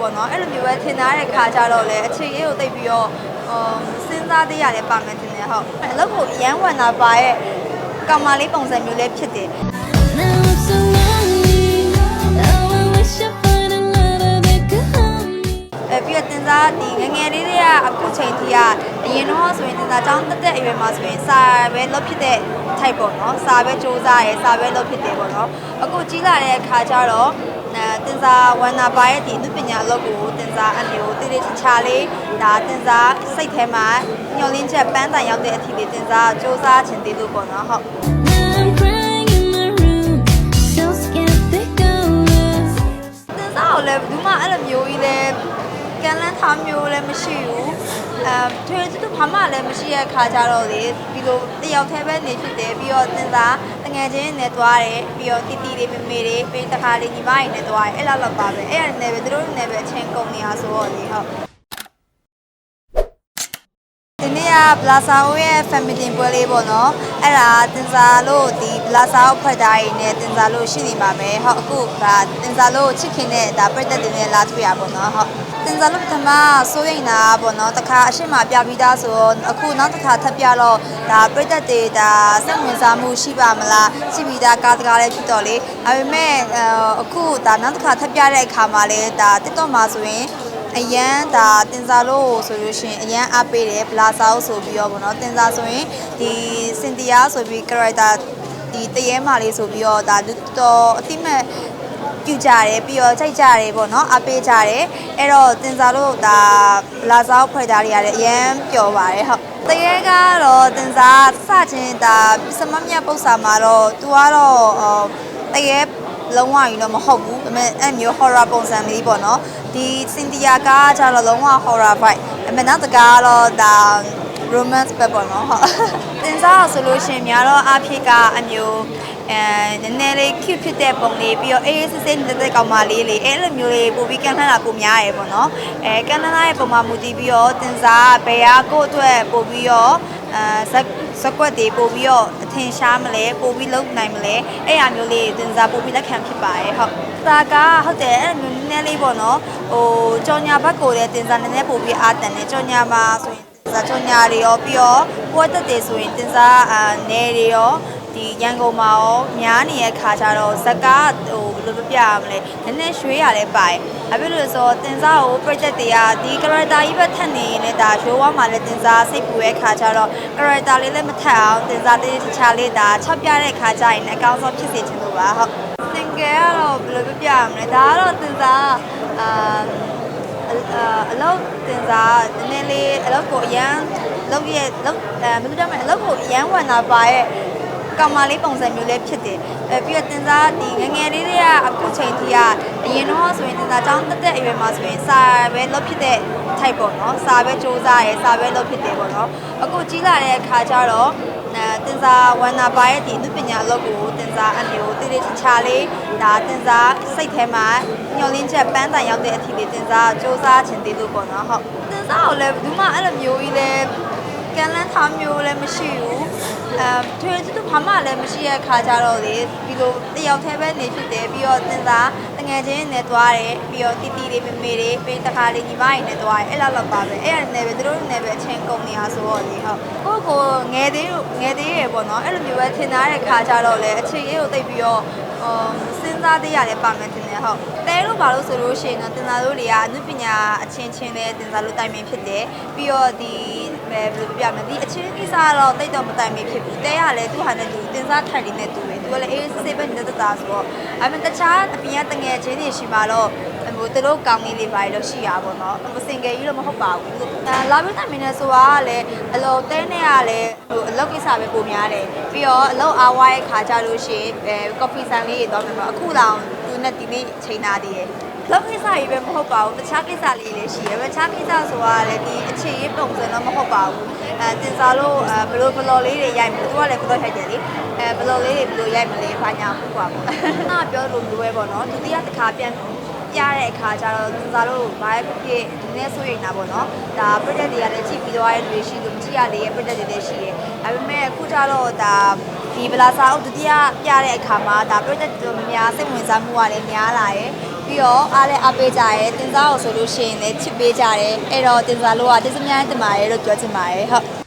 ပေါ့နော်အဲ့လိုမျိုးပဲထင်သားတဲ့ခါကြတော့လေအခြေရေးကိုသိပ်ပြီးတော့ဟိုစဉ်းစားသေးရတယ်ပါမယ်တင်တယ်ဟုတ်အလုပ်ကိုအရန်ဝင်တာပါရဲ့ကောင်မလေးပုံစံမျိုးလေးဖြစ်တယ် Now I'm so lonely. Oh, I wish I find a love that could hold me. အဲပြီးတော့တင်စားဒီငယ်ငယ်လေးတွေကအခုချိန်ထိကအရင်တော့ဆိုရင်တင်စားចောင်းတက်တက်အရွယ်မှာဆိုရင်စာပဲလုပ်ဖြစ်တဲ့ type ပေါ့နော်စာပဲစူးစမ်းရဲစာပဲလုပ်ဖြစ်တယ်ပေါ့နော်အခုကြီးလာတဲ့အခါကျတော့အဲ တင်စားဝန်နာပါရဲ့ဒီအနုပညာအလုပ်ကိုတင်စားအမျိုးတိတိကျကျလေးဒါတင်စားစိတ်ထဲမှာညှော်လင်းချက်ပန်းတန်ရောက်တဲ့အထီလေးတင်စားစူးစမ်းခြင်းသေးလို့ပေါ့နော်ဟုတ် Now I'm crying in my room. So scared they go love. တင်စားကိုလည်းဘယ်သူမှအဲ့လိုမျိုးကြီးလဲကန်လန်းထားမျိုးလည်းမရှိဘူး အဲထွေတူဘာမှလည်းမရှိတဲ့ခါကြတော့လေဒီလိုတယောက်တည်းပဲနေဖြစ်တယ်ပြီးတော့တင်စားတငယ်ချင်းနဲ့သွားတယ်ပြီးတော့တီတီလေးမေမေလေးပြီးတခါလေးညီမကြီးနဲ့သွားတယ်အဲ့လောက်တော့ပါပဲအဲ့ဒါနဲ့ပဲသူတို့နဲ့ပဲအချင်းကုန်နေအောင်ဆိုတော့လေဟုတ်ဒီနေ့က ဘလာဆာအိုရဲ့ family ပွဲလေးပေါ့နော်အဲ့ဒါတင်စားလို့ဒီဘလာဆာအိုဖက်တာကြီးနဲ့တင်စားလို့ရှိနေပါမယ်ဟုတ်အခုဒါတင်စားလို့ချစ်ခင်တဲ့ဒါပြည့်တဲ့တင်နဲ့လာတွေ့ရပေါ့နော်ဟုတ်တင်စားလို့ပထမစိုးရိမ်တာပေါ့နော်တခါအရှိမပြပြီးသားဆိုတော့အခုနောက်တစ်ခါထပ်ပြတော့ဒါပြည့်တဲ့တွေဒါစိတ်ဝင်စားမှုရှိပါမလားရှိပြီးသားကားတကားလည်းဖြစ်တော့လေဒါပေမဲ့အခုဒါနောက်တစ်ခါထပ်ပြတဲ့အခါမှာလည်းဒါ TikTok မှာဆိုရင် အရန်ဒါတင်စားလို့ဆိုလို့ရှိရင်အရန်အားပေးတယ်ဘလာစာအုပ်ဆိုပြီးတော့ဗောနော်တင်စားဆိုရင်ဒီစင်တီယာဆိုပြီး character ဒီတရေမာလေးဆိုပြီးတော့ဒါလူတော်အတိမဲ့ပြူကြတယ်ပြီးတော့ကြိုက်ကြတယ်ဗောနော်အားပေးကြတယ်အဲ့တော့တင်စားလို့ဒါဘလာစာအုပ်ဖွဲ့သားတွေရတယ်အရန်ပျော်ပါတယ်ဟုတ်တရေကတော့တင်စားစချင်းဒါစမမြတ်ပု္ပ္ပာမှာတော့သူကတော့အော်တရေ လုံးဝရင်တော့မဟုတ်ဘူးဒါပေမဲ့အဲ့မျိုး horror ပုံစံလေးပေါ့နော်ဒီစင်တီယာကားကျတော့လုံးဝ horror vibe ဒါပေမဲ့နောက်တကားကတော့ဒါ romance ပဲပေါ့နော်ဟုတ်တင်စားဆိုလို့ရှိရင်များတော့အဖြစ်ကအမျိုးအဲနည်းနည်းလေး cute ဖြစ်တဲ့ပုံလေးပြီးတော့အေးအေးဆေးဆေးနေတဲ့ကောင်မလေးလေးအဲ့လိုမျိုးလေးပို့ပြီးကန်ထန်တာပိုများရယ်ပေါ့နော်အဲကန်ထန်ရဲ့ပုံမှာမူတည်ပြီးတော့တင်စားဘယ်ဟာကိုယ့်အတွက်ပို့ပြီးတော့ အဲဇက်ဇက်ကွက်တွေပို့ပြီးတော့အထင်ရှားမလဲပို့ပြီးလုံနိုင်မလဲအဲ့အမျိုးလေးတင်စားပို့ပြီးလက်ခံဖြစ်ပါရဲ့ဟုတ်ဒါကဟုတ်တယ်အဲ့လိုမျိုးနည်းနည်းလေးပေါ့နော်ဟိုကြော်ညာဘက်ကိုလည်းတင်စားနည်းနည်းပို့ပြီးအာတန်တယ်ကြော်ညာမှာဆိုရင်ဇာချုံညာတွေရောပြီးတော့ပွဲတက်တယ်ဆိုရင်တင်စားအာနယ်တွေရော ဒီရန်ကုန်မှာရောများနေတဲ့ခါကျတော့ဇက်ကားဟိုဘယ်လိုပြပြရမလဲနည်းနည်းရွှေရလဲပါတယ်။အဲ့လိုဆိုတော့တင်စားကို project တွေကဒီ character ကြီးပဲထပ်နေရင်လည်းဒါရိုးဝါမှာလည်းတင်စားစိတ်ပူရဲ့ခါကျတော့ character လေးလည်းမထပ်အောင်တင်စားလေးတခြားလေးဒါချောက်ပြတဲ့ခါကျရင်လည်းအကောင်းဆုံးဖြစ်စေချင်လို့ပါဟုတ်။ single ကတော့ဘယ်လိုပြပြရမလဲဒါကတော့တင်စားအာအလောက်တင်စားနည်းနည်းလေးအလောက်ကိုအရန်လောက်ရဲ့လောက်အဲဘယ်လိုပြောမလဲအလောက်ကိုအရန်ဝင်တာပါရဲ့ ကောင်မလေးပုံစံမျိုးလေးဖြစ်တယ်အဲပြီးတော့တင်စားဒီငယ်ငယ်လေးတွေကအခုချိန်ထိကအရင်တော့ဆိုရင်တင်စားចောင်းတက်တက်အရွယ်မှာဆိုရင်စာပဲလုပ်ဖြစ်တဲ့ type ပေါ့နော်စာပဲစူးစမ်းရဲစာပဲလုပ်ဖြစ်တယ်ပေါ့နော်အခုကြီးလာတဲ့အခါကျတော့အဲတင်စားဝန်နာပါရဲ့ဒီအနုပညာအလုပ်ကိုတင်စားအမျိုးတိတိကျကျလေးဒါတင်စားစိတ်ထဲမှာညှော်လင်းချက်ပန်းတန်ရောက်တဲ့အထီလေးတင်စားစူးစမ်းခြင်းသေးလို့ပေါ့နော်ဟုတ်တင်စားကိုလည်းဘယ်သူမှအဲ့လိုမျိုးကြီးလဲ ကန်လန်းထားမျိုးလည်းမရှိဘူးအဲထွေတူဘာမှလည်းမရှိတဲ့ခါကြတော့လေဒီလိုတယောက်တည်းပဲနေဖြစ်တယ်ပြီးတော့တင်စားတငယ်ချင်းနဲ့သွားတယ်ပြီးတော့တီတီလေးမေမေလေးပြီးတခါလေးညီမကြီးနဲ့သွားတယ်အဲ့လောက်တော့ပါပဲအဲ့ဒါနဲ့ပဲသူတို့နဲ့ပဲအချင်းကုန်နေအောင်ဆိုတော့လေဟုတ်ကိုယ့်ကိုငယ်သေးငယ်သေးရယ်ပေါ့နော်အဲ့လိုမျိုးပဲထင်သားတဲ့ခါကြတော့လေအခြေရေးကိုသိပ်ပြီးတော့ဟိုစဉ်းစားသေးရတယ်ပါမယ်တင်တယ်ဟုတ်တဲလို့ပါလို့ဆိုလို့ရှိရင်တော့တင်စားလို့တွေကအနုပညာအချင်းချင်းနဲ့တင်စားလို့တိုင်ပင်ဖြစ်တယ်ပြီးတော့ဒီ ဘယ်လိုပြမလဲဒီအချင်းကိစ္စကတော့တိတ်တော့မတိုင်ပင်ဖြစ်ဘူးတဲရလဲသူဟာနဲ့သူတင်စားထိုင်နေတဲ့သူပဲသူကလည်းအေးဆေးပဲနေတဲ့တာဆိုတော့အမှန်တခြားအပြင်ကတငယ်ချင်းတွေရှိမှတော့ဟိုသူတို့ကောင်းလေးလေးပါလို့ရှိရပါတော့ဟိုစင်ကယ်ကြီးတော့မဟုတ်ပါဘူးအဲလာပြီးတိုင်ပင်နေဆိုတာကလည်းအလောတဲနဲ့ကလည်းဟိုအလောက်ကိစ္စပဲပုံများတယ်ပြီးတော့အလောက်အားဝါးရဲ့ခါကြလို့ရှိရင်အဲကော်ဖီဆိုင်လေးတွေတော့မှာအခုလောင် သူနဲ့ဒီနေ့ချိန်သားသေးတယ်လောက်ကိစ္စကြီးပဲမဟုတ်ပါဘူးတခြားကိစ္စလေးလည်းရှိတယ်တခြားကိစ္စဆိုတာလည်းဒီအခြေရေးပုံစံတော့မဟုတ်ပါဘူးအဲတင်စားလို့အဲဘလို့ဘလော်လေးတွေရိုက်မယ်သူကလည်းဘလော့ထိုက်တယ်လေအဲဘလော်လေးတွေဘလို့ရိုက်မလဲဘာညာဟုတ်ပါဘူး။နာပြောလို့မျိုးပဲပေါ့နော်ဒုတိယတစ်ခါပြန်ပြတဲ့အခါကျတော့တင်စားလို့ဘာပဲဖြစ်ဖြစ်ဒီနေ့ဆိုရင်တာပေါ့နော်ဒါ project တွေကလည်းကြည့်ပြီးတော့ရတဲ့လူတွေရှိလို့မကြည့်ရသေးတဲ့ project တွေလည်းရှိတယ်ဒါပေမဲ့အခုကျတော့ဒါ ဒီဗလာစာအုပ်ဒုတိယပြတဲ့အခါမှာဒါ project တွေများစိတ်ဝင်စားမှုကလည်းများလာတယ်ပြီးတော့အားလည်းအားပေးကြတယ်တင်စားကိုဆိုလို့ရှိရင်လည်းချစ်ပေးကြတယ်အဲ့တော့တင်စားလို့ကတင်စမြန်းတင်ပါတယ်လို့ပြောချင်ပါတယ်ဟုတ်